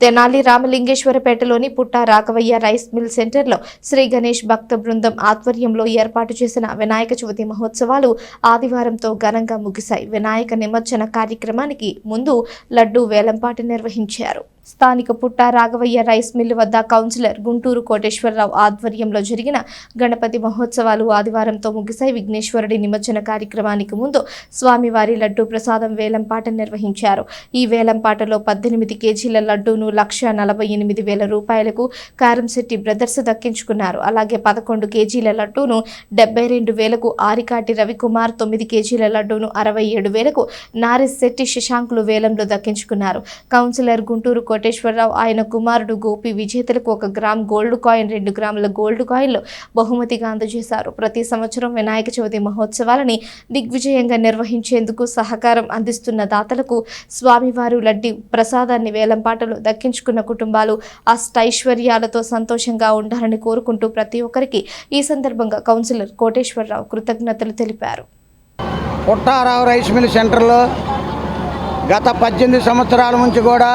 తెనాలి రామలింగేశ్వరపేటలోని పుట్ట Raghavaiah rice mill సెంటర్లో శ్రీ గణేష్ భక్త బృందం ఆధ్వర్యంలో ఏర్పాటు చేసిన వినాయక చవితి మహోత్సవాలు ఆదివారంతో ఘనంగా ముగిశాయి. వినాయక నిమజ్జన కార్యక్రమానికి ముందు లడ్డూ వేలంపాట నిర్వహించారు. స్థానిక పుట్ట రాఘవయ్య రైస్ మిల్ వద్ద కౌన్సిలర్ గుంటూరు కోటేశ్వరరావు ఆధ్వర్యంలో జరిగిన గణపతి మహోత్సవాలు ఆదివారంతో ముగిసాయి విఘ్నేశ్వరుడి నిమజ్జన కార్యక్రమానికి ముందు స్వామివారి లడ్డూ ప్రసాదం వేలంపాట నిర్వహించారు. ఈ వేలంపాటలో పద్దెనిమిది కేజీల లడ్డూను లక్ష నలభై ఎనిమిది వేల రూపాయలకు కారంశెట్టి బ్రదర్స్ దక్కించుకున్నారు. అలాగే పదకొండు కేజీల లడ్డూను డెబ్బై రెండు వేలకు ఆరికాటి రవికుమార్ తొమ్మిది కేజీల లడ్డూను అరవై ఏడు వేలకు నారిశెట్టి శశాంకులు వేలంలో దక్కించుకున్నారు. కౌన్సిలర్ గుంటూరు కోటేశ్వరరావు. ఆయన కుమారుడు గోపి విజేతలకు ఒక గ్రామ్ గోల్డ్ కాయిన్ రెండు గ్రాముల గోల్డ్ కాయిన్లు బహుమతిగా అందజేశారు. ప్రతి సంవత్సరం వినాయక చవితి మహోత్సవాలని దిగ్విజయంగా నిర్వహించేందుకు సహకారం అందిస్తున్న దాతలకు స్వామివారు లడ్డి ప్రసాదాన్ని వేలంపాటలు దక్కించుకున్న కుటుంబాలు అష్టైశ్వర్యాలతో సంతోషంగా ఉండాలని కోరుకుంటూ ప్రతి ఒక్కరికి ఈ సందర్భంగా కౌన్సిలర్ కోటేశ్వరరావు కృతజ్ఞతలు తెలిపారు. పుట్టారావు రైస్ మిల్ సెంటర్లో గత పద్దెనిమిది సంవత్సరాల నుంచి కూడా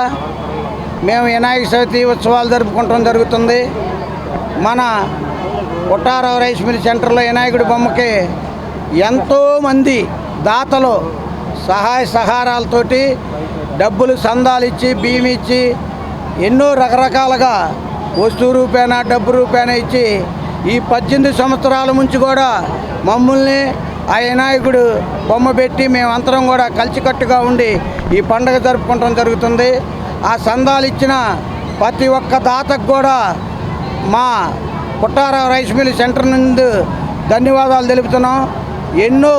మేము వినాయక చవితి ఉత్సవాలు జరుపుకుంటం జరుగుతుంది. మన కొట్టారావు రైస్ మిల్ సెంటర్లో వినాయకుడి బొమ్మకి ఎంతోమంది దాతలు సహాయ సహారాలతోటి డబ్బులు సందాలు ఇచ్చి బియ్యం ఇచ్చి ఎన్నో రకరకాలుగా వస్తువు రూపేణా డబ్బు రూపేణా ఇచ్చి ఈ పద్దెనిమిది సంవత్సరాల నుంచి కూడా మమ్మల్ని ఆ వినాయకుడు బొమ్మ పెట్టి మేమంతరం కూడా కలిసికట్టుగా ఉండి ఈ పండగ జరుపుకుంటం జరుగుతుంది. ఆ సందాలు ఇచ్చిన ప్రతి ఒక్క దాతకు కూడా మా పుట్టారావు రైస్ మిల్ సెంటర్ నుండి ధన్యవాదాలు తెలుపుతున్నాం. ఎన్నో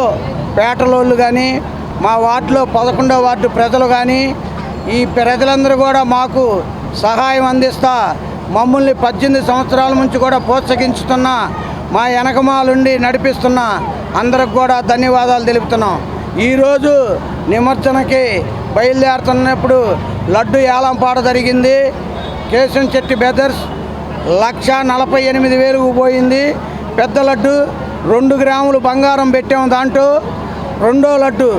పేటలోళ్ళు కానీ మా వార్డులో పదకొండో వార్డు ప్రజలు కానీ ఈ ప్రజలందరూ కూడా మాకు సహాయం అందిస్తా మమ్మల్ని పద్దెనిమిది సంవత్సరాల నుంచి కూడా ప్రోత్సహించుతున్న మా వెనకమాలుండి నడిపిస్తున్న అందరికి కూడా ధన్యవాదాలు తెలుపుతున్నాం. ఈరోజు నిమజ్జనకి బయలుదేరుతున్నప్పుడు లడ్డు ఏలంపాట జరిగింది. కేశం చెట్టి బెదర్స్ లక్ష నలభై ఎనిమిది వేలకు పోయింది. పెద్ద లడ్డు రెండు గ్రాములు బంగారం పెట్టాము దాంట్లో. రెండో లడ్డు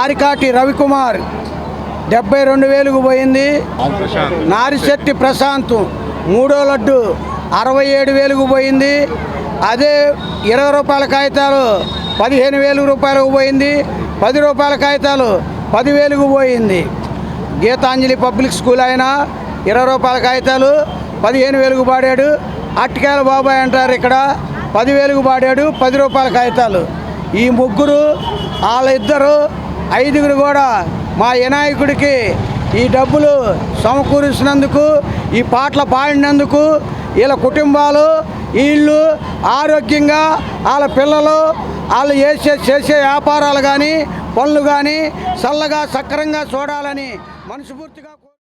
ఆరికాటి రవికుమార్ డెబ్బై రెండు వేలకు పోయింది. నారిశెట్టి ప్రశాంత్ మూడో లడ్డు అరవై ఏడు వేలకు పోయింది. అదే ఇరవై రూపాయల కాగితాలు పదిహేను వేలు రూపాయలకు పోయింది. పది రూపాయల కాగితాలు పదివేలుకు పోయింది. గీతాంజలి పబ్లిక్ స్కూల్ ఆయన ఇరవై రూపాయల కాగితాలు పదిహేను వేలుకు పాడాడు. అట్టికాయల బాబాయ్ అంటారు ఇక్కడ పదివేలుకు పాడాడు పది రూపాయల కాగితాలు. ఈ ముగ్గురు వాళ్ళిద్దరు ఐదుగురు కూడా మా వినాయకుడికి ఈ డబ్బులు సమకూరుస్తున్నందుకు ఈ పాటలు పాడినందుకు వీళ్ళ కుటుంబాలు వీళ్ళు ఆరోగ్యంగా వాళ్ళ పిల్లలు వాళ్ళు చేసే చేసే వ్యాపారాలు కానీ పనులు కానీ చల్లగా సక్రంగా చూడాలని మనస్ఫూర్తిగా